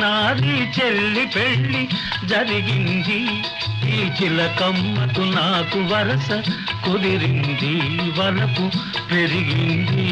నాది చెల్లి పెళ్ళి జరిగింది. ఈ చిలకమ్మకు నాకు వరస కుదిరింది. వరపు పెరిగింది.